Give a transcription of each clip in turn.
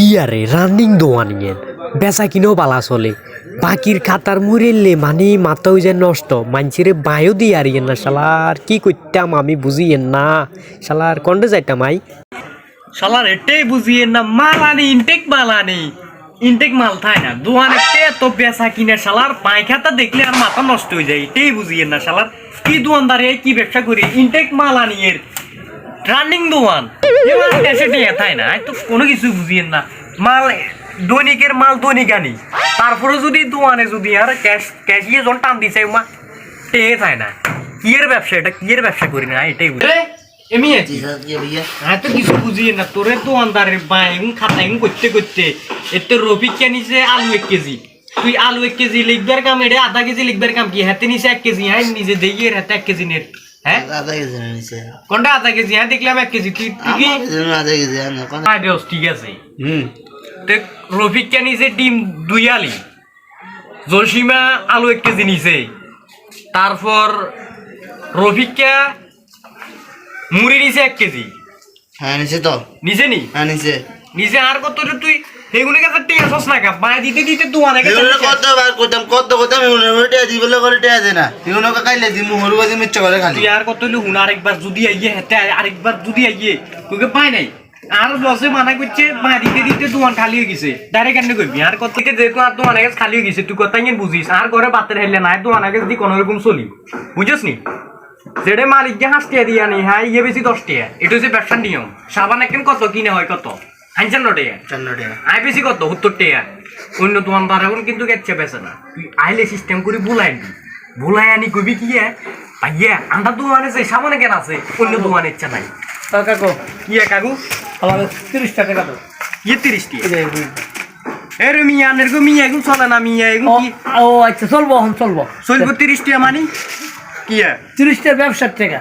ইয়ারে রানিং দোয়ানিয়েন বেচা কিনেও বালা চলে। বাকির খাতার মুরেললে মানে মাথাও যে নষ্ট। মানছিরে বায়ু দিয়ে আরিয়েন না শালার কি করতাম আমি বুঝিয়েন না শালার কন্ডে যাইতাম আই। শালার এটাই বুঝিয়ে না মাল আনি ইনটেক মাল আনি ইনটেক মাল থাই না, দোয়ানে এত বেচা কিনে শালার পায়খাতা দেখলে আর মাথা নষ্ট হয়ে যায়। এটাই বুঝিয়ে না শালার কি দোয়ানদারে কি ব্যবসা করি ইনটেক মাল এর রানিং দোয়ান। এবার দেশে না? তো কোনো কিছু বুঝিয়ে না। মাল দৈনিকের মাল দৈনিক আনি। তারপরে যদি দোয়ানে যদি আর ক্যাশ ক্যাশিয়ে যখন টান দিছে মা টেয়ে থাই না? কিয়ের ব্যবসা এটা? কিয়ের ব্যবসা করি না? এটাই বুঝি। এমনি আছি হ্যাঁ তো কিছু বুঝি না। তোরে বাইং খাতাইং করতে করতে এতে রফিক কে নিছে আলু এক কেজি। তুই আলু এক কেজি লিখবার কাম এটা আধা কেজি লিখবার কাম কি? হাতে নিছে এক কেজি হ্যাঁ? নিজে দেখি এর হাতে এক কেজি নের হ্যাঁ? আধা কেজি নিছে। কোনটা আধা কেজি? হ্যাঁ দেখলাম এক কেজি। তুই তুই কি আধা কেজি হ্যাঁ বেশ ঠিক আছে। হুম। তো রফিক কে নিছে? ডিম দুই আলি। জসিমা আলু এক কেজি নিছে। তারপর রফিক মুড়ি নিছে এক কেজি। হ্যাঁ নিছে তো। নিছে নি? হ্যাঁ নিছে। নিজে আর কত তুই? হেগুনে কাছে টিয়া সস না কা বাই দিতে দিতে কত বার করতাম কত করতাম এগুলো ওইটা দিবলে করে টিয়া দে না। এগুলো কাইলে দি মুহর বাজি মিচ্ছ করে খালি। তুই আর কত হইল হুন আরেকবার যদি আইয়ে হেতে আরেকবার যদি আইয়ে পাই নাই। আর মানা করছে বাই দিতে দিতে দোয়ান খালি হয়ে গেছে। ডাইরেক্ট কেন কইবি আর কত থেকে যেহেতু আর দোয়ান গেছে খালি হয়ে গেছে তুই কথা ইয়ে বুঝিস? আর ঘরে বাতের হেললে নাই দোয়ান গেছে দি কোনো রকম চলি। বুঝছিস নি? যেটা মালিক যে হাঁস টিয়া দিয়া নি হ্যাঁ ইয়ে বেশি দশ টিয়া। এটা হচ্ছে ব্যবসার নিয়ম। সাবান একদিন কত কিনে হয় কত? আই বেশি কত? সত্তর টাকা অন্য তোমার এখন কিন্তু গেছে না। তুই আইলে সিস্টেম করে বুলাই বুলাই আনি কবি কি ভাইয়া দোকান সামনে কেন আছে অন্য দোকান ইচ্ছা নাই। কাকু কি কাকু? আমার তিরিশ টাকা ইয়ে তিরিশ মিয়া চলে না মিয়া ও কি? ও আচ্ছা চলবো এখন চলবো। চলবো তিরিশ টাকা মানি? কি ব্যবসার টাকা।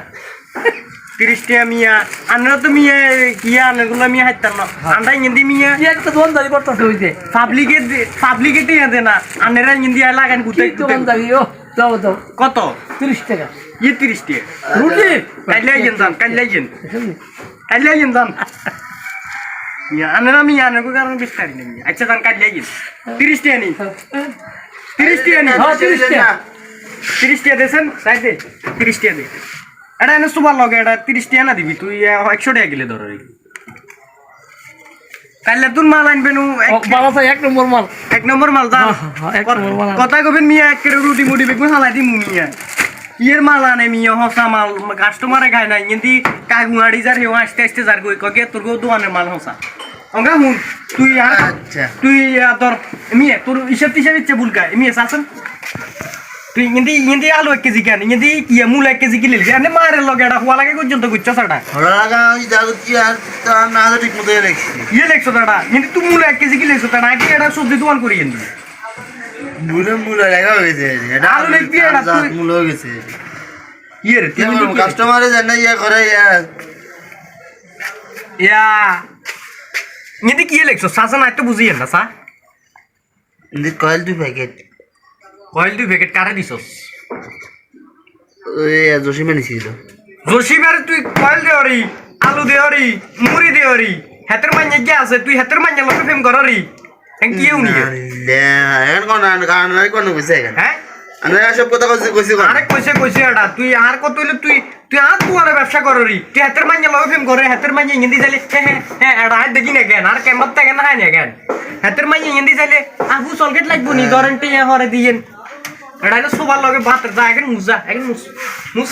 তিরিশ টাকা মিয়া আনের তো মিয়া কি আনেরগুলো মিয়া হাইতাম না। আন্ডা ইংদি মিয়া। কি একটা দোকানদারি করতেছে হইতে পাবলিকে পাবলিকে টিয়া দে না। আনেরা ইংদি লাগান কি গুতে দোকানদারি ও যাও যাও। কত? তিরিশ টাকা। ইয়ে তিরিশ টাকা রুটি? কাইলে আইয়েন যান কাইলে আইয়েন। কাইলে আইয়েন যান। মিয়া আনে মিয়া আনে কারণ বিস্তারি নেই আচ্ছা যান কাইলে আইয়েন। তিরিশ টাকা নি তিরিশ টাকা নি হ্যাঁ তিরিশ টাকা তিরিশ টাকা দেছেন সাই দে। তিরিশ টাকা দে এটা এনে সুবার লগে এটা তিরিশ টাকা না দিবি তুই একশো টাকা গেলে ধর কাইলে তোর মাল আনবে নু এক নম্বর মাল এক নম্বর মাল যান এক নম্বর মাল আন। কথা কবেন মিয়া এক কেটে রুটি মুটি বেগুন হালাই দি মিয়া ইয়ের মাল আনে মিয়া হসা মাল কাস্টমারে খায় না কিন্তু কাগুয়াড়ি যার হেও আসতে আসতে যার কই কগে তোর গো দোকানের মাল হসা অঙ্গা হুন তুই আর আচ্ছা। তুই তোর মিয়া তোর হিসাব টিসাব ইচ্ছে বুলকা মিয়া শাসন তুই ইন্দি ইন্দি আলু এক কেজি কেন? ইন্দি কি মূল এক কেজি কিলে এনে মারের লগে এটা হওয়া লাগে পর্যন্ত গুচ্ছ সাটা লাগা ওই দাদু কি আর তার না তো ঠিক মতো রেখছি। ইয়ে লেখছো তাটা কিন্তু তুই মূল এক কেজি কিলেছো তাটা আগে এটা সবজি দোকান করি এনে মুলে মুলে লাগা হয়ে গেছে। এটা আলু লিখবি এটা মুলে হয়ে গেছে। ইয়ে রে কাস্টমারে জানে ইয়া করে ইয়া। ইয়া। ইন্দি কি লেখছো? শাসন একটু বুঝিয়েন না সা ইন্দি কয়েল দুই প্যাকেট কয়েল দুই প্যাকেট কারে দিছস? জসিমে নিছিল জসিবার তুই কয়েল দেওয়ারি আলু দেওয়ারি মুড়ি দেওয়ারি হেতের মাইনে কি আছে? তুই হেতের মাইনে লোকে ফেম করারি কি উনি? এখন কোন কারণ কোন কইছে এখন? হ্যাঁ? আমি সব কথা কইছি কইছি আরে কইছে কইছে এটা। তুই আর কত হইলে তুই তুই আর তুয়ারে ব্যবসা কররি তুই হাতের মাইনে লগে ফেম করে হাতের মাইনে ইংদি যাইলে হ্যাঁ হ্যাঁ এটা হাত দেখি না কেন? আর কেমন থাকে না হয় না কেন? হাতের মাইনে ইংদি যাইলে আবু সলগেট লাগবো নি? টিয়া হরে দিয়েন। এটা হলো সবার লগে ভাত যা এখন মুজা এখন মুস মুস